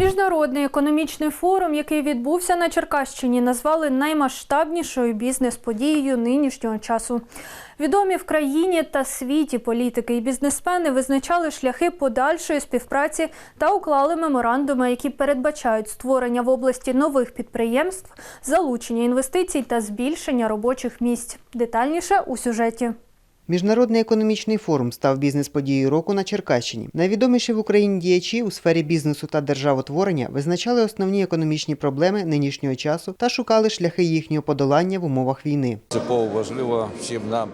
Міжнародний економічний форум, який відбувся на Черкащині, назвали наймасштабнішою бізнес-подією нинішнього часу. Відомі в країні та світі політики і бізнесмени визначали шляхи подальшої співпраці та уклали меморандуми, які передбачають створення в області нових підприємств, залучення інвестицій та збільшення робочих місць. Детальніше у сюжеті. Міжнародний економічний форум став бізнес-подією року на Черкащині. Найвідоміші в Україні діячі у сфері бізнесу та державотворення визначали основні економічні проблеми нинішнього часу та шукали шляхи їхнього подолання в умовах війни. Принципово важливо всім нам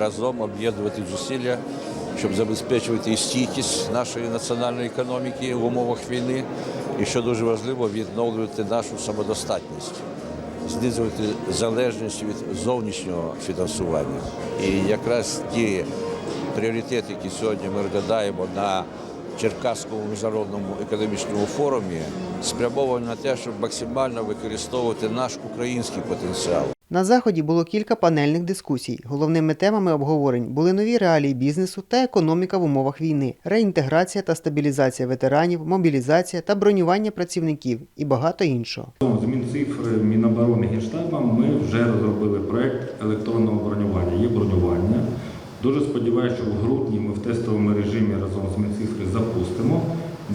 разом об'єднувати зусилля, щоб забезпечувати і стійкість нашої національної економіки в умовах війни, і що дуже важливо, відновлювати нашу самодостатність, знизувати залежність від зовнішнього фінансування. І якраз ті пріоритети, які сьогодні ми розглядаємо на Черкаському міжнародному економічному форумі, спрямовані на те, щоб максимально використовувати наш український потенціал. На заході було кілька панельних дискусій. Головними темами обговорень були нові реалії бізнесу та економіка в умовах війни, реінтеграція та стабілізація ветеранів, мобілізація та бронювання працівників і багато іншого. З Мінцифри, Міноборони, Генштабом ми вже розробили проект електронного бронювання. Є бронювання. Дуже сподіваюся, що в грудні ми в тестовому режимі разом з Мінцифри запустимо,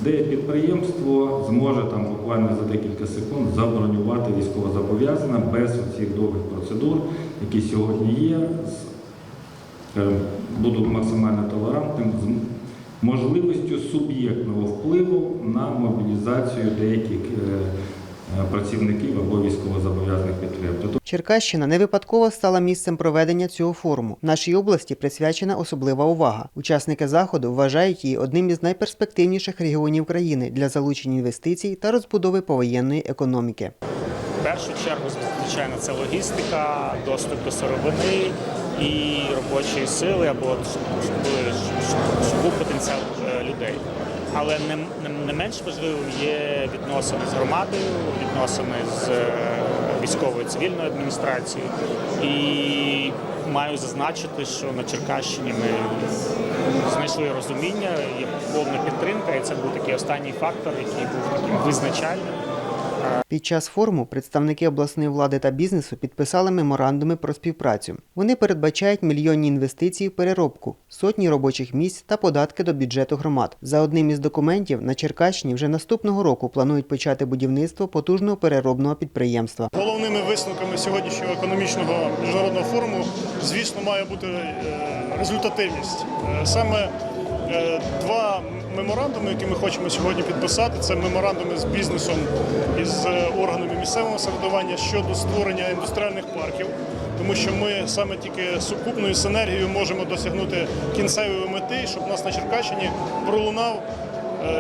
де підприємство зможе там буквально за декілька секунд забронювати військовозобов'язане без цих довгих процедур, які сьогодні є. Буду максимально толерантним з можливістю суб'єктного впливу на мобілізацію деяких е, працівників або військовозобов'язаних підприємств. Тобто Черкащина не випадково стала місцем проведення цього форуму. Нашій області присвячена особлива увага. Учасники заходу вважають її одним із найперспективніших регіонів країни для залучення інвестицій та розбудови повоєнної економіки. В першу чергу, звичайно, це логістика, доступ до сировини і робочої сили або живу потенціал е, людей. Але не, не, менш важливим є відносини з громадою, відносини з е, військовою цивільною адміністрацією. І маю зазначити, що на Черкащині ми знайшли розуміння, є повна підтримка, і це був такий останній фактор, який був таким визначальним. Під час форуму представники обласної влади та бізнесу підписали меморандуми про співпрацю. Вони передбачають мільйонні інвестиції в переробку, сотні робочих місць та податки до бюджету громад. За одним із документів на Черкащині вже наступного року планують почати будівництво потужного переробного підприємства. Головними висновками сьогоднішнього економічного міжнародного форуму, звісно, має бути е, результативність. Е, Саме е, два меморандуми, які ми хочемо сьогодні підписати, це меморандуми з бізнесом і з е, органами місцевого самоврядування щодо створення індустріальних парків. Тому що ми саме тільки сукупною синергією можемо досягнути кінцевої мети, щоб у нас на Черкащині пролунав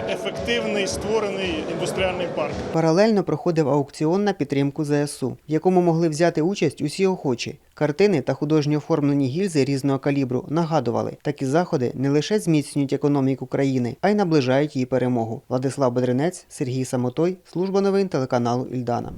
ефективний створений індустріальний парк. Паралельно проходив аукціон на підтримку ЗСУ, в якому могли взяти участь усі охочі. Картини та художньо оформлені гільзи різного калібру нагадували, такі заходи не лише зміцнюють економіку країни, а й наближають її перемогу. Владислав Бедренець, Сергій Самотой, служба новин телеканалу Ільдана.